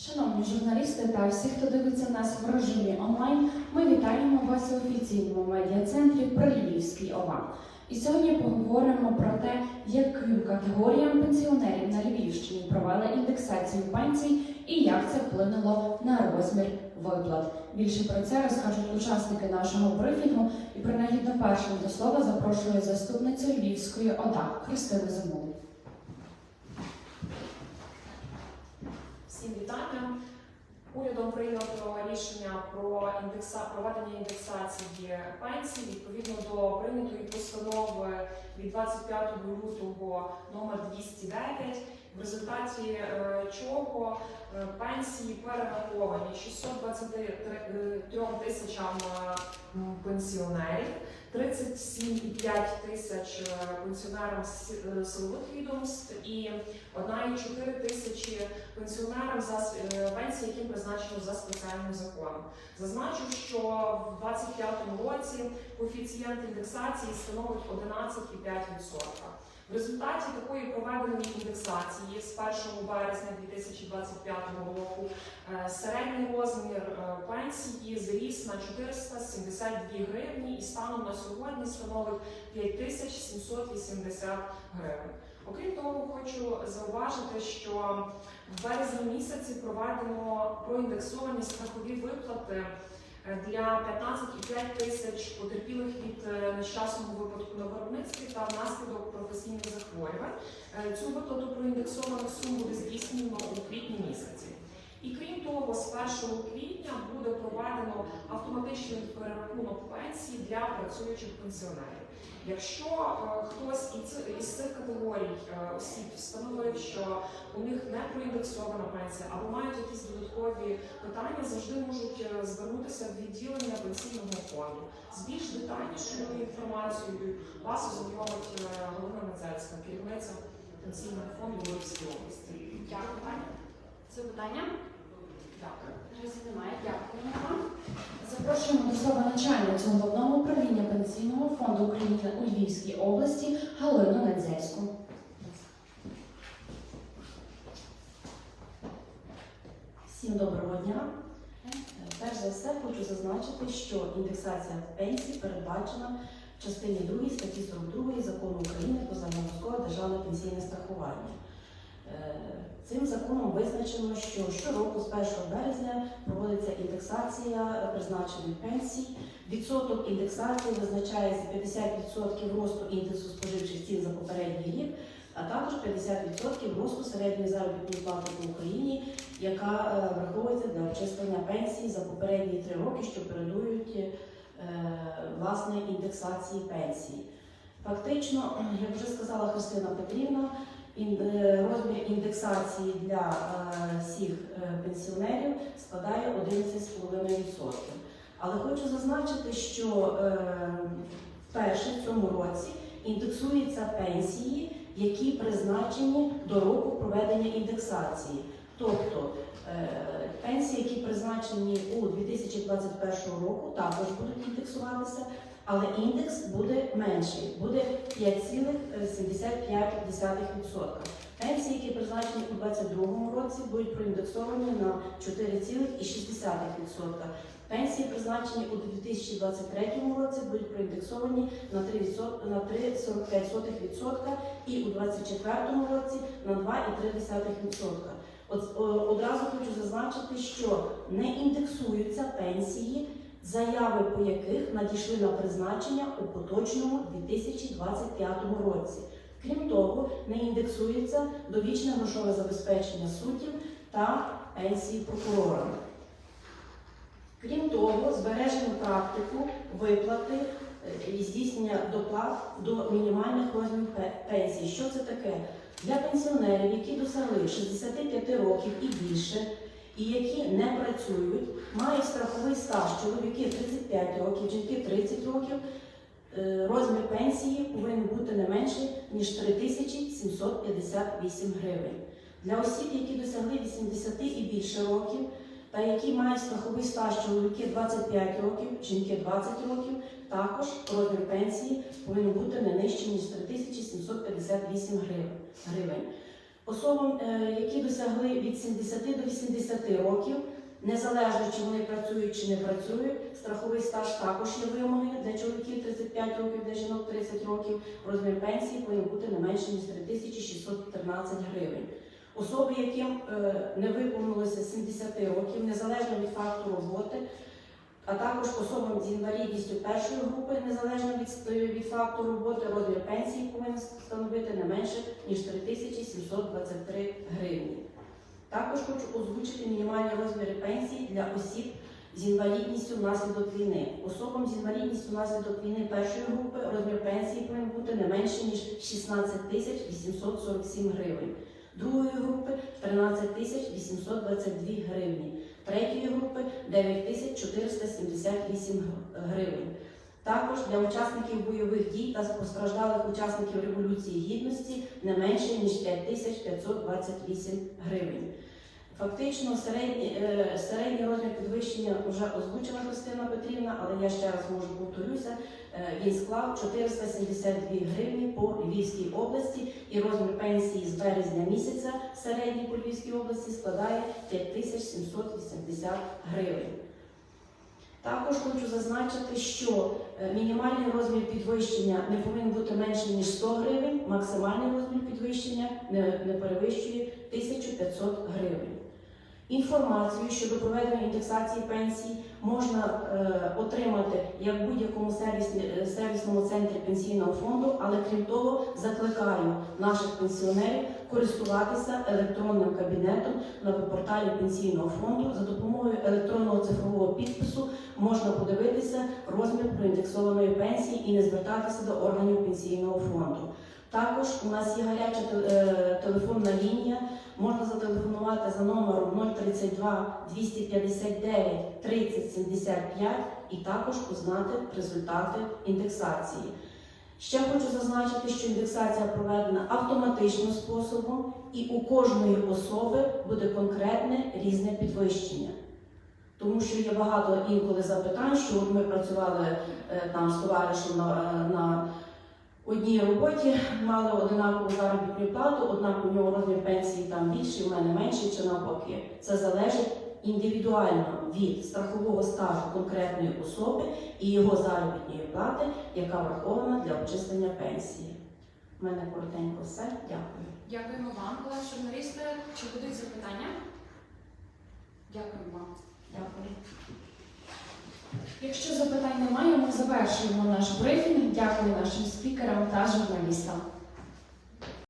Шановні журналісти та всі, хто дивиться нас в режимі онлайн, ми вітаємо вас у офіційному медіа-центрі Прильвівський ОВА. І сьогодні поговоримо про те, яким категоріям пенсіонерів на Львівщині провели індексацію пенсій і як це вплинуло на розмір виплат. Більше про це розкажуть учасники нашого брифінгу. І принагідно першим до слова запрошую заступницю Львівської ОДА Христину Зимову. Всім вітання. Урядом прийнято рішення про індекса проведення індексації пенсій відповідно до прийнятої постанови від 25 лютого номер 209, в результаті е, чого е, пенсії перераховані 623 тисячам е, м, пенсіонерів. 37,5 тисяч пенсіонерам силових відомств і 1,4 тисячі пенсіонерам за е, пенсії, яким призначено за спеціальним законом. Зазначу, що в 2025 році коефіцієнт індексації становить 11,5%. В результаті такої проведеної індексації з 1 березня 2025 року е, середній розмір е, пенсії зріс на 472 гривні і станом на сьогодні становить 5780 гривень. Окрім того, хочу зауважити, що в березні місяці проведено проіндексовані страхові виплати е, для 15,5 тисяч потерпілих від е, нещасного випадку на виробництві та внаслідок професійних захворювань. Е, Цю виплату проіндексовано суму. буде у квітні місяці. І крім того, з 1 квітня буде проведено автоматичний перерахунок пенсій для працюючих пенсіонерів. Якщо е, хтось із цих категорій е, осіб встановив, що у них не проіндексована пенсія або мають якісь додаткові питання, завжди можуть е, звернутися в відділення пенсійного фонду. З більш детальнішою інформацією вас ознайомить Галина Мецельська, керівниця пенсійного фонду Львівської області. Дякую. Це питання? Дякую. Наразі немає. Запрошуємо до слова начальницю головного управління пенсійного фонду України у Львівській області Галину Недзельську. Всім доброго дня. Е, Перш за все хочу зазначити, що індексація пенсій передбачена в частині 2 статті 42 закону України про загальнообов'язкове державне пенсійне страхування. Цим законом визначено, що щороку з 1 березня проводиться індексація призначених пенсій. Відсоток індексації визначається 50% росту індексу споживчих цін за попередній рік, а також 50% росту середньої заробітної плати по Україні яка е, враховується для обчислення пенсії за попередні три роки, що передують е, власне індексації пенсії. Фактично, як вже сказала Христина Петрівна, розмір індексації для е, всіх е, пенсіонерів складає 11,5%. Але хочу зазначити, що е, вперше в цьому році індексуються пенсії, які призначені до року проведення індексації. Тобто е, пенсії, які призначені у 2021 року, також будуть індексуватися, але індекс буде менший, буде 5,75%. Пенсії, які призначені у 2022 році, будуть проіндексовані на 4,6%. Пенсії, призначені у 2023 році, будуть проіндексовані на 3%, на 3,45% і у 2024 році на 2,3%. От, одразу хочу зазначити, що не індексуються пенсії, заяви по яких надійшли на призначення у поточному 2025 році. Крім того, не індексується довічне грошове забезпечення суддів та пенсії прокурорам. Крім того, збережено практику виплати е, і здійснення доплат до мінімальних розмірів пе- пенсії. Що це таке? Для пенсіонерів, які досягли 65 років і більше, і які не працюють, мають страховий стаж чоловіки 35 років, жінки 30 років. е, Розмір пенсії повинен бути не менший, ніж 3758 гривень. Для осіб, які досягли 80 і більше років, та які мають страховий стаж чоловіки 25 років, жінки 20 років, також розмір пенсії повинен бути не нижче, ніж 3758 гривень. Особам, е, які досягли від 70 до 80 років, незалежно чи вони працюють чи не працюють, страховий стаж також є вимоги для чоловіків 35 років, для жінок 30 років. Розмір пенсії повинен бути не менше ніж 3614 гривень. Особи, яким е, не виповнилося 70 років, незалежно від факту роботи, а також особам з інвалідністю першої групи, незалежно від, від факту роботи, розмір пенсії повинен становити не менше ніж 3723 гривні. Також хочу озвучити мінімальні розміри пенсій для осіб з інвалідністю внаслідок війни. Особам з інвалідністю внаслідок війни першої групи розмір пенсії повинен бути не менше ніж 16 тисяч 847 гривень. Другої групи 13 тисяч 822 гривні. Третьої групи 9478 гривень. Також для учасників бойових дій та постраждалих учасників Революції Гідності не менше ніж 5528 гривень. Фактично, середній, е, середній розмір підвищення вже озвучила Христина Петрівна, але я ще раз можу повторюся, е, він склав 472 гривні по Львівській області і розмір пенсії з березня місяця середній по Львівській області складає 5780 гривень. Також хочу зазначити, що е, мінімальний розмір підвищення не повинен бути менше ніж 100 гривень, максимальний розмір підвищення не, перевищує 1500 гривень. Інформацію щодо проведення індексації пенсій можна е, отримати як в будь-якому сервісні- е, сервісному центрі пенсійного фонду, але крім того, закликаю наших пенсіонерів користуватися електронним кабінетом на порталі пенсійного фонду. За допомогою електронного цифрового підпису можна подивитися розмір проіндексованої пенсії і не звертатися до органів пенсійного фонду. Також у нас є гаряча е, телефонна лінія. Можна зателефонувати за номером 032 259 30 75 і також узнати результати індексації. Ще хочу зазначити, що індексація проведена автоматичним способом, і у кожної особи буде конкретне різне підвищення. Тому що є багато інколи запитань, що ми працювали е, там з товаришем на, на одній роботі, мали одинакову заробітну плату, однак у нього розмір пенсії там більший, у мене менший чи навпаки. Це залежить індивідуально від страхового стажу конкретної особи і його заробітної плати, яка врахована для обчислення пенсії. У мене коротенько все. Дякую. Дякуємо вам, колеги журналісти. Чи будуть запитання? Дякуємо вам. Дякую. Якщо запитань немає, ми завершуємо наш брифінг. Дякую нашим спікерам та журналістам.